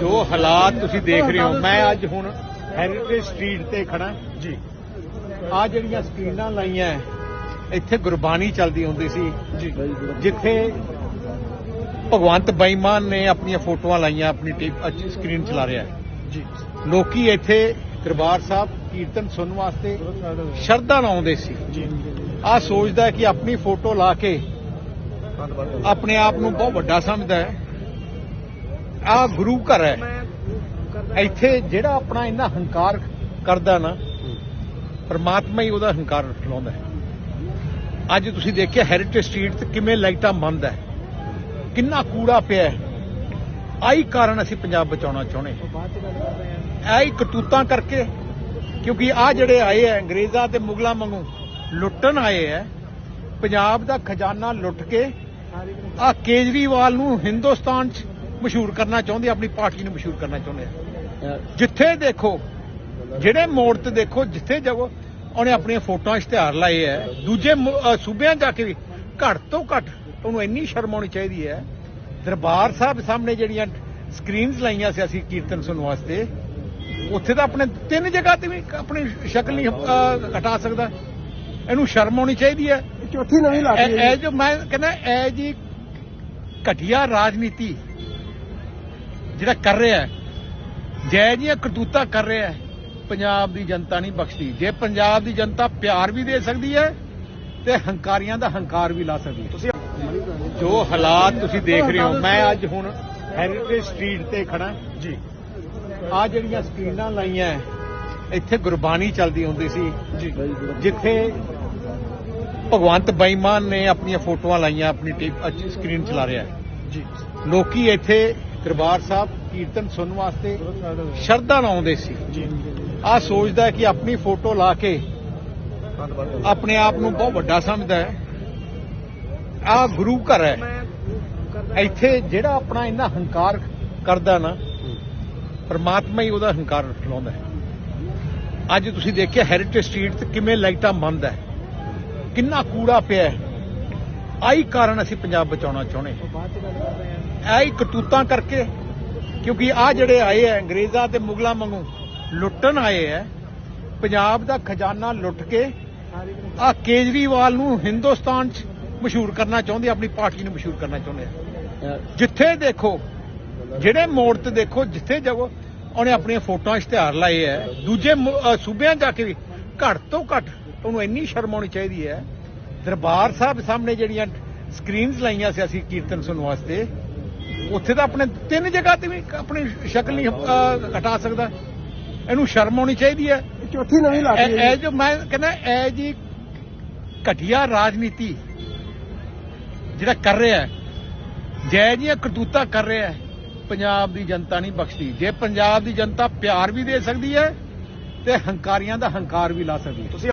ਜੋ ਹਾਲਾਤ ਤੁਸੀਂ ਦੇਖ ਰਹੇ ਹੋ ਮੈਂ ਅੱਜ ਹੁਣ ਹੈਰੀਟੇਜ ਸਟਰੀਟ ਤੇ ਖੜਾ ਜੀ। ਆ ਜਿਹੜੀਆਂ ਸਕਰੀਨਾਂ ਲਾਈਆਂ ਇੱਥੇ ਗੁਰਬਾਣੀ ਚੱਲਦੀ ਹੁੰਦੀ ਸੀ। ਜਿੱਥੇ ਭਗਵੰਤ ਬਾਈਮਾਨ ਨੇ ਆਪਣੀਆਂ ਫੋਟੋਆਂ ਲਾਈਆਂ ਆਪਣੀ ਟੀਵੀ ਸਕਰੀਨ ਚਲਾ ਰਿਹਾ ਜੀ। ਲੋਕੀ ਇੱਥੇ ਦਰਬਾਰ ਸਾਹਿਬ ਕੀਰਤਨ ਸੁਣਨ ਵਾਸਤੇ ਸ਼ਰਧਾ ਨਾਲ ਆਉਂਦੇ ਸੀ ਆ ਸੋਚਦਾ ਕਿ ਆਪਣੀ ਫੋਟੋ ਲਾ ਕੇ ਆਪਣੇ ਆਪ ਨੂੰ ਬਹੁਤ ਵੱਡਾ ਸਮਝਦਾ ਹੈ। ਆ ਗੁਰੂ ਘਰ ਹੈ। ਇੱਥੇ ਜਿਹੜਾ ਆਪਣਾ ਇੰਨਾ ਹੰਕਾਰ ਕਰਦਾ ਨਾ ਪਰਮਾਤਮਾ ਹੀ ਉਹਦਾ ਹੰਕਾਰ ਲਾਉਂਦਾ ਹੈ। ਅੱਜ ਤੁਸੀਂ ਦੇਖਿਆ ਹੈਰੀਟੇਜ ਸਟਰੀਟ ਤੇ ਕਿਵੇਂ ਲਾਈਟਾਂ ਬੰਦ ਹੈ। ਕਿੰਨਾ ਕੂੜਾ ਪਿਆ ਹੈ। ਆਹੀ ਕਾਰਨ ਅਸੀਂ ਪੰਜਾਬ ਬਚਾਉਣਾ ਚਾਹੁੰਦੇ ਹਾਂ। ਇਹ ਕਟੂਤਾਂ ਕਰਕੇ ਕਿਉਂਕਿ ਆ ਜਿਹੜੇ ਆਏ ਆ ਅੰਗਰੇਜ਼ਾਂ ਤੇ ਮੁਗਲਾਂ ਵਾਂਗੂ ਲੁੱਟਣ ਆਏ ਆ ਪੰਜਾਬ ਦਾ ਖਜ਼ਾਨਾ ਲੁੱਟ ਕੇ ਆ ਕੇਜਰੀਵਾਲ ਨੂੰ ਹਿੰਦੁਸਤਾਨ 'ਚ ਮਸ਼ਹੂਰ ਕਰਨਾ ਚਾਹੁੰਦੇ ਆ, ਆਪਣੀ ਪਾਰਟੀ ਨੂੰ ਮਸ਼ਹੂਰ ਕਰਨਾ ਚਾਹੁੰਦੇ ਆ। ਜਿੱਥੇ ਦੇਖੋ ਜਿਹੜੇ ਮੋੜ ਤੇ ਦੇਖੋ ਜਿੱਥੇ ਜਾਓ ਉਹਨੇ ਆਪਣੀਆਂ ਫੋਟੋਆਂ ਇਸ਼ਤਿਹਾਰ ਲਾਏ ਐ ਦੂਜੇ ਸੂਬਿਆਂ ਜਾ ਕੇ ਵੀ ਘੱਟ ਤੋਂ ਘੱਟ ਉਹਨੂੰ ਇੰਨੀ ਸ਼ਰਮ ਆਉਣੀ ਚਾਹੀਦੀ ਹੈ। ਦਰਬਾਰ ਸਾਹਿਬ ਸਾਹਮਣੇ ਜਿਹੜੀਆਂ ਸਕਰੀਨਸ ਲਾਈਆਂ ਸੀ ਅਸੀਂ ਕੀਰਤਨ ਸੁਣਨ ਵਾਸਤੇ ਉੱਥੇ ਤਾਂ ਆਪਣੇ ਤਿੰਨ ਜਗ੍ਹਾ ਤੇ ਵੀ ਆਪਣੀ ਸ਼ਕਲ ਨਹੀਂ ਹਟਾ ਸਕਦਾ। ਇਹਨੂੰ ਸ਼ਰਮ ਆਉਣੀ ਚਾਹੀਦੀ ਹੈ। ਚੌਥੀ ਨਵੀਂ ਲਾ ਇਹ ਇਹ ਜੋ ਮੈਂ ਕਹਿੰਦਾ ਇਹ ਜੀ ਘਟੀਆ ਰਾਜਨੀਤੀ ਜਿਹੜਾ ਕਰ ਰਿਹਾ ਹੈ ਜੈ ਜੀਆਂ ਕਰਤੂਤਾਂ ਕਰ ਰਿਹਾ ਹੈ ਪੰਜਾਬ ਦੀ ਜਨਤਾ ਨਹੀਂ ਬਖਸ਼ਦੀ। ਜੇ ਪੰਜਾਬ ਦੀ ਜਨਤਾ ਪਿਆਰ ਵੀ ਦੇ ਸਕਦੀ ਹੈ ਤੇ ਹੰਕਾਰੀਆਂ ਦਾ ਹੰਕਾਰ ਵੀ ਲਾ ਸਕਦੀ ਹੈ। ਤੁਸੀਂ ਜੋ ਹਾਲਾਤ ਤੁਸੀਂ ਦੇਖ ਰਹੇ ਹੋ ਮੈਂ ਅੱਜ ਹੁਣ ਹੈਰੀਟੇਜ ਸਟਰੀਟ ਤੇ ਖੜਾ ਜੀ। ਆ ਜਿਹੜੀਆਂ ਸਕਰੀਨਾਂ ਲਾਈਆਂ ਇੱਥੇ ਗੁਰਬਾਣੀ ਚੱਲਦੀ ਹੁੰਦੀ ਸੀ। ਜਿੱਥੇ ਭਗਵੰਤ ਬਾਈਮਾਨ ਨੇ ਆਪਣੀਆਂ ਫੋਟੋਆਂ ਲਾਈਆਂ ਆਪਣੀ ਸਕਰੀਨ ਚਲਾ ਰਿਹਾ ਜੀ। ਲੋਕੀ ਇੱਥੇ ਦਰਬਾਰ ਸਾਹਿਬ ਕੀਰਤਨ ਸੁਣਨ ਵਾਸਤੇ ਸ਼ਰਧਾ ਨਾਲ ਆਉਂਦੇ ਸੀ ਆ ਸੋਚਦਾ ਹੈ ਕਿ ਆਪਣੀ ਫੋਟੋ ਲਾ ਕੇ ਆਪਣੇ ਆਪ ਨੂੰ ਬਹੁਤ ਵੱਡਾ ਸਮਝਦਾ ਹੈ। ਆ ਗੁਰੂ ਘਰ ਹੈ। ਇੱਥੇ ਜਿਹੜਾ ਆਪਣਾ ਇੰਨਾ ਹੰਕਾਰ ਕਰਦਾ ਨਾ ਪਰਮਾਤਮਾ ਹੀ ਉਹਦਾ ਹੰਕਾਰ ਲਾਉਂਦਾ ਹੈ। ਅੱਜ ਤੁਸੀਂ ਦੇਖਿਆ ਹੈਰੀਟੇਜ ਸਟਰੀਟ ਤੇ ਕਿਵੇਂ ਲਾਈਟਾਂ ਬੰਦ ਹੈ। ਕਿੰਨਾ ਕੂੜਾ ਪਿਆ ਹੈ। ਆਹੀ ਕਾਰਨ ਅਸੀਂ ਪੰਜਾਬ ਬਚਾਉਣਾ ਚਾਹੁੰਦੇ ਹਾਂ ਇਹ ਕਟੂਤਾਂ ਕਰਕੇ, ਕਿਉਂਕਿ ਆ ਜਿਹੜੇ ਆਏ ਆ ਅੰਗਰੇਜ਼ਾਂ ਤੇ ਮੁਗਲਾਂ ਵਾਂਗੂ ਲੁੱਟਣ ਆਏ ਆ ਪੰਜਾਬ ਦਾ ਖਜ਼ਾਨਾ ਲੁੱਟ ਕੇ ਆ ਕੇਜਰੀਵਾਲ ਨੂੰ ਹਿੰਦੁਸਤਾਨ 'ਚ ਮਸ਼ਹੂਰ ਕਰਨਾ ਚਾਹੁੰਦੇ ਆਪਣੀ ਪਾਰਟੀ ਨੂੰ ਮਸ਼ਹੂਰ ਕਰਨਾ ਚਾਹੁੰਦੇ ਆ। ਜਿੱਥੇ ਦੇਖੋ, ਜਿਹੜੇ ਮੋੜ ਤੇ ਦੇਖੋ, ਜਿੱਥੇ ਜਾਵੋ, ਉਹਨੇ ਆਪਣੀਆਂ ਫੋਟੋਆਂ ਇਸ਼ਤਿਹਾਰ ਲਾਏ ਐ। ਦੂਜੇ ਸੂਬਿਆਂ ਜਾ ਕੇ ਵੀ ਘੱਟ ਤੋਂ ਘੱਟ ਉਹਨੂੰ ਇੰਨੀ ਸ਼ਰਮ ਆਉਣੀ ਚਾਹੀਦੀ ਹੈ ਦਰਬਾਰ ਸਾਹਿਬ ਸਾਹਮਣੇ ਜਿਹੜੀਆਂ ਸਕਰੀਨਸ ਲਾਈਆਂ ਸੀ, ਅਸੀਂ ਕੀਰਤਨ ਸੁਣਨ ਵਾਸਤੇ ਉੱਥੇ ਤਾਂ ਆਪਣੇ ਤਿੰਨ ਜਗ੍ਹਾ ਤੇ ਵੀ ਆਪਣੀ ਸ਼ਕਲ ਨਹੀਂ ਅ, ਹਟਾ ਸਕਦਾ। ਇਹਨੂੰ ਸ਼ਰਮ ਆਉਣੀ ਚਾਹੀਦੀ ਹੈ। ਚੌਥੀ ਨਵੀਂ ਲਾ ਇਹ ਇਹ ਜੋ ਮੈਂ ਕਹਿੰਦਾ ਇਹ ਜੀ ਘਟੀਆ ਰਾਜਨੀਤੀ ਜਿਹੜਾ ਕਰ ਰਿਹਾ ਹੈ ਜੈ ਜੀਆਂ ਕਰਤੂਤਾਂ ਕਰ ਰਿਹਾ ਹੈ ਪੰਜਾਬ ਦੀ ਜਨਤਾ ਨਹੀਂ ਬਖਸ਼ਦੀ। ਜੇ ਪੰਜਾਬ ਦੀ ਜਨਤਾ ਪਿਆਰ ਵੀ ਦੇ ਸਕਦੀ ਹੈ ਤੇ ਹੰਕਾਰੀਆਂ ਦਾ ਹੰਕਾਰ ਵੀ ਲਾ ਸਕਦੀ ਹੈ। ਤੁਸੀਂ